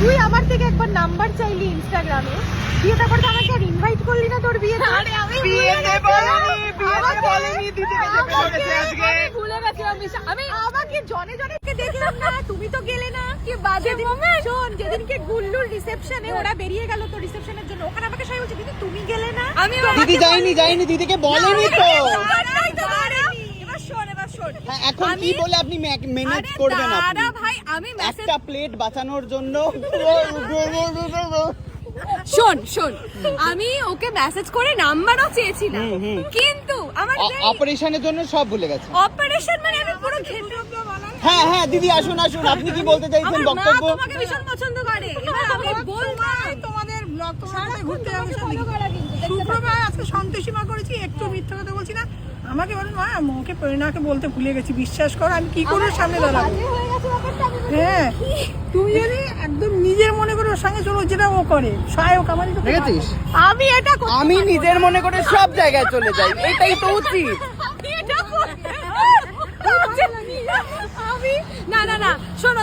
তুই আমার থেকে একবার নাম্বার চাইলি ইনস্টাগ্রামে দিয়ে তারপর তো আমাকে আর ইনভাইট করলি না তোর বিয়েতে? আরে আমি বিয়েতে বলেনি, বিয়েতে বলেনি, দিদিকে গেছে আজকে। ভুলে গেছিলাম বিশা- আমি আমাকে জনে জনে দেখলাম না তুমি তো গেলে না। কি বাজে মোমেন্ট শোন যেদিনকে গুল্লুর রিসেপশনে ওরা বেরিয়ে গেল তো রিসেপশনের জন্য ওখানে আমাকে সবাই বলছে দিদি তুমি গেলে না? আমি দিদি যায়নি যায়নি দিদিকে বলেনি তো এবার শোন এবার শোন হ্যাঁ, এখন কি বলে আপনি ম্যানেজ করবেন আপনি? ভাই আমি একটা প্লেট বাঁচানোর জন্য শোন শোন আমি ওকে মেসেজ করে নাম্বারও চেয়েছিলাম। কিন্তু আমার অপারেশনের জন্য সব ভুলে গেছে। অপারেশন মানে আমি পুরো ঘেন্টে হ্যাঁ হ্যাঁ দিদি আসুন আসুন। আপনি কি বলতে চাইছেন আমার মা বক্তব্য? তোমাকে ভীষণ পছন্দ করে। এবার আমি বলব তোমাদের ঘুরতে যাব শুক্রবার আজকে সন্তোষীমা করেছি একটু মিথ্যা কথা বলছি না। আমাকে বলেন মা বলতে ভুলে গেছি বিশ্বাস করো আমি কি করে সামনে দাঁড়াবো? হয়ে হ্যাঁ তুমি যদি একদম নিজের মনে করে ওর সঙ্গে চলো যেটা ও করে। সহায়ক আমার দেখেছিস? আমি এটা আমি নিজের মনে করে সব জায়গায় চলে যাই এটাই তো উচিত আমি এটা করতে আমি না না না শোনো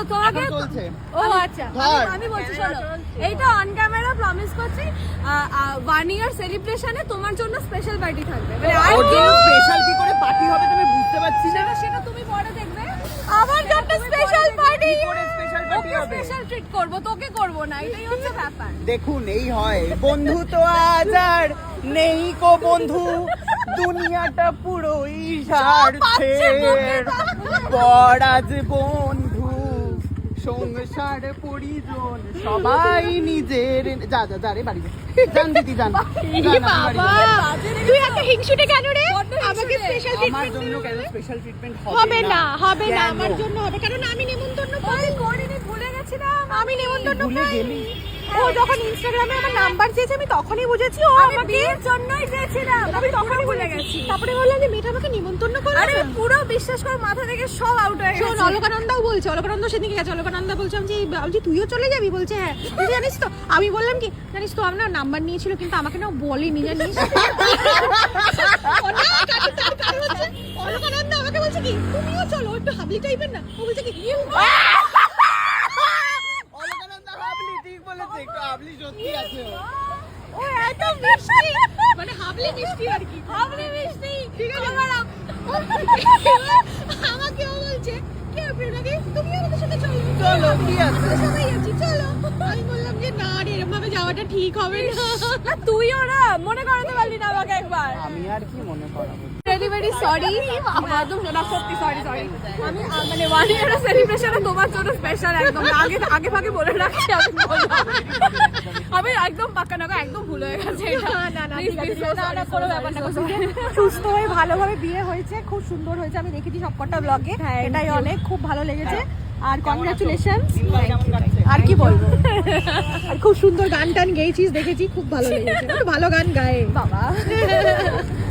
চলছে। ও আচ্ছা। আমি- বলছি শোনো। এইটা অন ক্যামেরা প্রমিস করছি। ওয়ান ইয়ার সেলিব্রেশনে তোমার জন্য স্পেশাল পার্টি থাকবে। মানে আর জন্য স্পেশাল কি করে পার্টি হবে তুমি বুঝতে পারছি না। সেটা তুমি পরে দেখবে। আমার জন্য স্পেশাল পার্টি? স্পেশাল ট্রিট করব তোকে করব না। এটাই হচ্ছে ব্যাপার। দেখুন এই হয়। বন্ধু তো আজ আর নেই কো বন্ধু। দুনিয়াটা পর আজ বন্ধু সংসার পরিজন। সবাই নিজের যা যা যা রে বাড়ি। যান দিদি যান। তুই একটা হিংসুটে কেন রে? আমাকে স্পেশাল আমার জন্য কেন স্পেশাল ট্রিটমেন্ট হবে না? হবে না আমার জন্য হবে। কারণ আমি নেমন্তন্ন পাই করিনি ভুলে গেছিলাম। আমি নেমন্তন্ন পাই? ও যখন ইনস্টাগ্রামে আমার নাম্বার চেয়েছে আমি তখনই বুঝেছি ও আমাকে বিয়ের জন্যই চেয়েছিলাম আমি তখনই ভুলে গেছি তারপরে বললাম যে মেয়েটা আমাকে নিমন্ত্রণ করে আরে পুরো বিশ্বাস কর মাথা থেকে সব আউট হয়ে গেছে অলকানন্দাও বলছে অলকানন্দ সেদিকে গেছে অলকানন্দা বলছে আমি যে বলছি তুইও চলে যাবি বলছে হ্যাঁ জানিস তো আমি বললাম কি জানিস তো আমার নাম্বার নিয়েছিল কিন্তু আমাকে না বলেনি জানিস অলকানন্দা আমাকে বলছে কি তুমিও চলো একটু হাবলি টাইপের না ও বলছে কি অলকানন্দা হাবলি ঠিক বলেছে একটু হাবলি সত্যি আছে। ও। এত মিষ্টি। মানে হাবলি মিষ্টি আর কি। হাবলি মিষ্টি। ঠিক আছে। আমাকে ও বলছে কে তুমি আমাদের সাথে চলো। চলো, কি আছে? সবাই আছি চলো। আমি বললাম যে না রে এরকম ভাবে যাওয়াটা ঠিক হবে না তুইও না মনে করাতে পারলি না আমাকে একবার। আমি আর কি মনে করাবো? ভেরি ভেরি সরি একদম না সত্যি সরি সরি আমি মানে ওয়ান ইয়ার সেলিব্রেশনে তোমার জন্য স্পেশাল একদম আগে আগে ভাগে বলে রাখছি আমি আমি একদম পাক্কা নাকা একদম ভুল হয়ে গেছে এটা। না না না না কোনো ব্যাপার না সুস্থ হয়ে ভালোভাবে বিয়ে হয়েছে খুব সুন্দর হয়েছে আমি দেখেছি সবকটা ব্লগে এটাই অনেক খুব ভালো লেগেছে। আর কংগ্রাচুলেশন আর কি বলব? আর খুব সুন্দর গান টান গেয়েছিস দেখেছি খুব ভালো লেগেছে। ভালো গান গায়ে। বাবা।